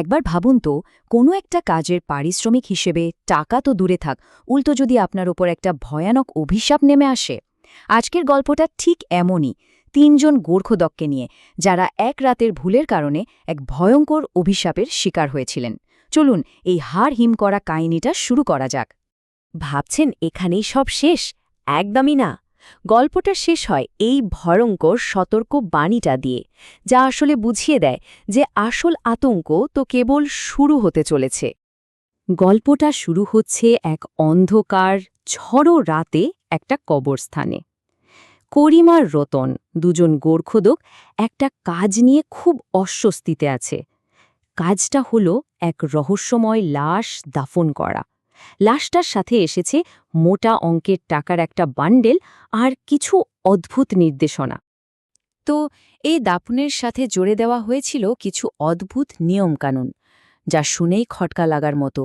একবার ভাবুন তো, কোনো একটা কাজের পারিশ্রমিক হিসেবে টাকা তো দূরে থাক, উল্টো যদি আপনার ওপর একটা ভয়ানক অভিশাপ নেমে আসে। আজকের গল্পটা ঠিক এমনই, তিনজন গোর্খদককে নিয়ে, যারা এক রাতের ভুলের কারণে এক ভয়ঙ্কর অভিশাপের শিকার হয়েছিলেন। চলুন, এই হার হিম করা কাহিনীটা শুরু করা যাক। ভাবছেন, এখানেই সব শেষ? একদমই না। গল্পটা শেষ হয় এই ভয়ঙ্কর সতর্ক বাণীটা দিয়ে, যা আসলে বুঝিয়ে দেয় যে আসল আতঙ্ক তো কেবল শুরু হতে চলেছে। গল্পটা শুরু হচ্ছে এক অন্ধকার, ঝড়ো রাতে একটা কবরস্থানে। করিম আর রতন, দুজন গোর্খদক, একটা কাজ নিয়ে খুব অস্বস্তিতে আছে। কাজটা হলো এক রহস্যময় লাশ দাফন করা। লাশটার সাথে এসেছে মোটা অঙ্কের টাকার একটা বান্ডেল আর কিছু অদ্ভুত নির্দেশনা। তো এই দাফনের সাথে জোরে দেওয়া হয়েছিল কিছু অদ্ভুত নিয়মকানুন, যা শুনেই খটকা লাগার মতো।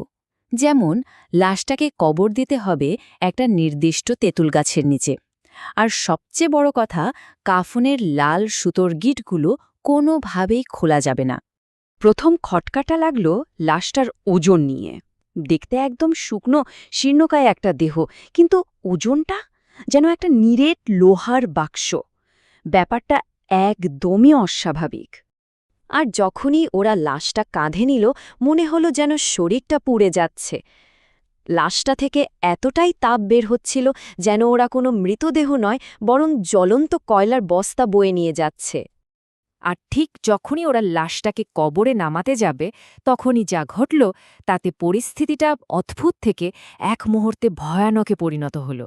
যেমন, লাশটাকে কবর দিতে হবে একটা নির্দিষ্ট তেঁতুল গাছের নিচে। আর সবচেয়ে বড় কথা, কাফনের লাল সুতোর গিটগুলো কোনোভাবেই খোলা যাবে না। প্রথম খটকাটা লাগল লাশটার ওজন নিয়ে। দেখতে একদম শুকনো, শীর্ণকায় একটা দেহ। কিন্তু ওজনটা যেন একটা নিরেট লোহার বাক্স। ব্যাপারটা একদমই অস্বাভাবিক। আর যখনই ওরা লাশটা কাঁধে নিল, মনে হলো যেন শরীরটা পুড়ে যাচ্ছে। লাশটা থেকে এতটাই তাপ বের হচ্ছিল যেন ওরা কোনো মৃতদেহ নয়, বরং জ্বলন্ত কয়লার বস্তা বয়ে নিয়ে যাচ্ছে। আর ঠিক যখনই ওরা লাশটাকে কবরে নামাতে যাবে, তখনই যা ঘটল, তাতে পরিস্থিতিটা অদ্ভুত থেকে এক মুহূর্তে ভয়ানকে পরিণত হল।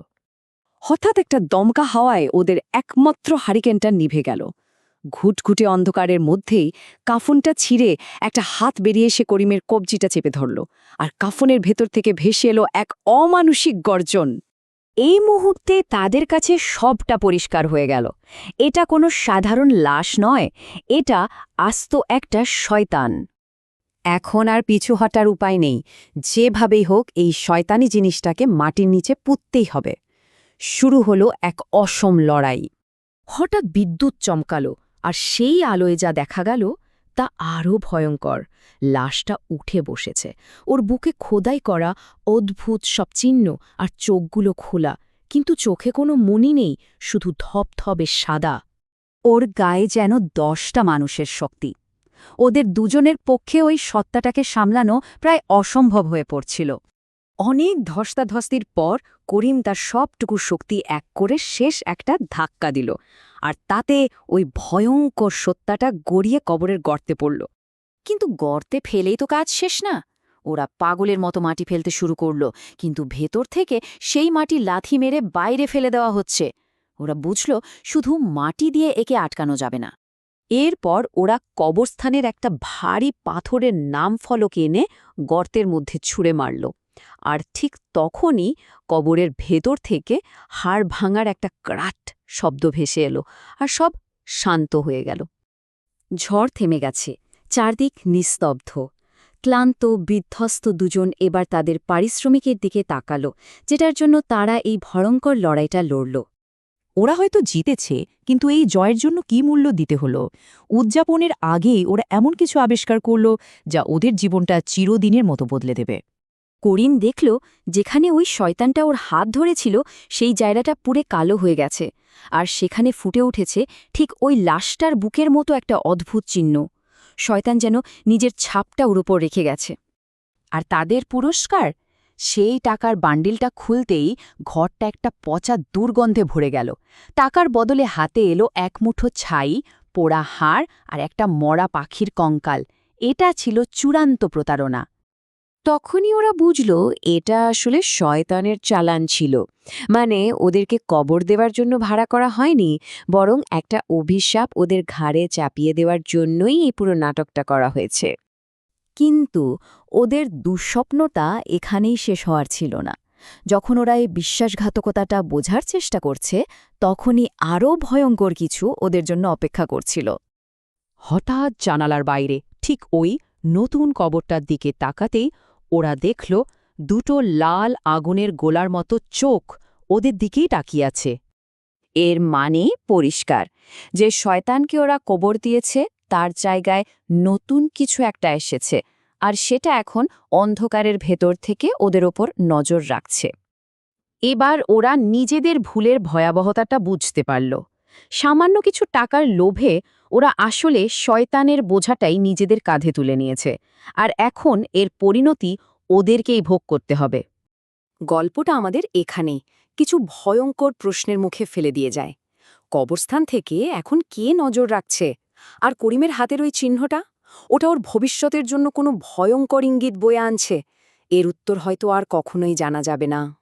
হঠাৎ একটা দমকা হাওয়ায় ওদের একমাত্র হারিকেনটা নিভে গেল। ঘুটঘুটে অন্ধকারের মধ্যেই কাফনটা ছিঁড়ে একটা হাত বেরিয়ে এসে করিমের কবজিটা চেপে ধরল, আর কাফনের ভেতর থেকে ভেসে এলো এক অমানসিক গর্জন। এই মুহূর্তে তাদের কাছে সবটা পরিষ্কার হয়ে গেল। এটা কোনো সাধারণ লাশ নয়, এটা আস্ত একটা শয়তান। এখন আর পিছু হটার উপায় নেই, যেভাবেই হোক এই শয়তানি জিনিসটাকে মাটির নিচে পুঁততেই হবে। শুরু হলো এক অসম লড়াই। হঠাৎ বিদ্যুৎ চমকালো, আর সেই আলোয় যা দেখা গেল তা আরও ভয়ঙ্কর। লাশটা উঠে বসেছে। ওর বুকে খোদাই করা অদ্ভুত সব চিহ্ন আর চোখগুলো খোলা। কিন্তু চোখে কোনো মনি নেই, শুধু ধপধবে সাদা। ওর গায়ে যেন দশটা মানুষের শক্তি। ওদের দুজনের পক্ষে ওই সত্তাটাকে সামলানো প্রায় অসম্ভব হয়ে পড়ছিল। অনেক ধস্তাধস্তির পর করিম তার সবটুকু শক্তি এক করে শেষ একটা ধাক্কা দিল, আর তাতে ওই ভয়ঙ্কর সত্যাটা গড়িয়ে কবরের গর্তে পড়ল। কিন্তু গর্তে ফেলেই তো কাজ শেষ না। ওরা পাগলের মতো মাটি ফেলতে শুরু করল, কিন্তু ভেতর থেকে সেই মাটি লাথি মেরে বাইরে ফেলে দেওয়া হচ্ছে। ওরা বুঝল শুধু মাটি দিয়ে একে আটকানো যাবে না। এরপর ওরা কবরস্থানের একটা ভারী পাথরের নাম ফলক এনে গর্তের মধ্যে ছুঁড়ে মারল। আর ঠিক তখনই কবরের ভেতর থেকে হাড় ভাঙার একটা ক্রাট শব্দ ভেসে এলো আর সব শান্ত হয়ে গেল। ঝড় থেমে গেছে, চারদিক নিস্তব্ধ। ক্লান্ত, বিধ্বস্ত দুজন এবার তাদের পারিশ্রমিকের দিকে তাকালো, যেটার জন্য তারা এই ভয়ঙ্কর লড়াইটা লড়ল। ওরা হয়তো জিতেছে, কিন্তু এই জয়ের জন্য কি মূল্য দিতে হলো? উদযাপনের আগেই ওরা এমন কিছু আবিষ্কার করল যা ওদের জীবনটা চিরদিনের মতো বদলে দেবে। করিম দেখল যেখানে ওই শয়তানটা ওর হাত ধরেছিল, সেই জায়গাটা পুরে কালো হয়ে গেছে। আর সেখানে ফুটে উঠেছে ঠিক ওই লাশটার বুকের মতো একটা অদ্ভুত চিহ্ন। শয়তান যেন নিজের ছাপটা ওর ওপর রেখে গেছে। আর তাদের পুরস্কার? সেই টাকার বান্ডিলটা খুলতেই ঘরটা একটা পচা দুর্গন্ধে ভরে গেল। টাকার বদলে হাতে এলো এক মুঠো ছাই, পোড়া হাড় আর একটা মরা পাখির কঙ্কাল। এটা ছিল চূড়ান্ত প্রতারণা। তখনই ওরা বুঝল এটা আসলে শয়তানের চালান ছিল। মানে ওদেরকে কবর দেওয়ার জন্য ভাড়া করা হয়নি, বরং একটা অভিশাপ ওদের ঘাড়ে চাপিয়ে দেওয়ার জন্যই এই পুরো নাটকটা করা হয়েছে। কিন্তু ওদের দুঃস্বপ্নতা এখানেই শেষ হওয়ার ছিল না। যখন ওরা এই বিশ্বাসঘাতকতাটা বোঝার চেষ্টা করছে, তখনই আরও ভয়ঙ্কর কিছু ওদের জন্য অপেক্ষা করছিল। হঠাৎ জানালার বাইরে, ঠিক ওই নতুন কবরটার দিকে তাকাতেই ওরা দেখল দুটো লাল আগুনের গোলার মতো চোখ ওদের দিকেই তাকিয়ে আছে। এর মানে পরিষ্কার যে শয়তানকে ওরা কবর দিয়েছে, তার জায়গায় নতুন কিছু একটা এসেছে আর সেটা এখন অন্ধকারের ভেতর থেকে ওদের ওপর নজর রাখছে। এবার ওরা নিজেদের ভুলের ভয়াবহতাটা বুঝতে পারল। সামান্য কিছু টাকার লোভে ওরা আসলে শয়তানের বোঝাটাই নিজেদের কাঁধে তুলে নিয়েছে। আর এখন এর পরিণতি ওদেরকেই ভোগ করতে হবে। গল্পটা আমাদের এখানেই। কিছু ভয়ঙ্কর প্রশ্নের মুখে ফেলে দিয়ে যায়। কবরস্থান থেকে এখন কে নজর রাখছে? আর করিমের হাতের ওই চিহ্নটা? ওটা ওর ভবিষ্যতের জন্য কোনো ভয়ঙ্কর ইঙ্গিত বয়ে আনছে? এর উত্তর হয়তো আর কখনোই জানা যাবে না।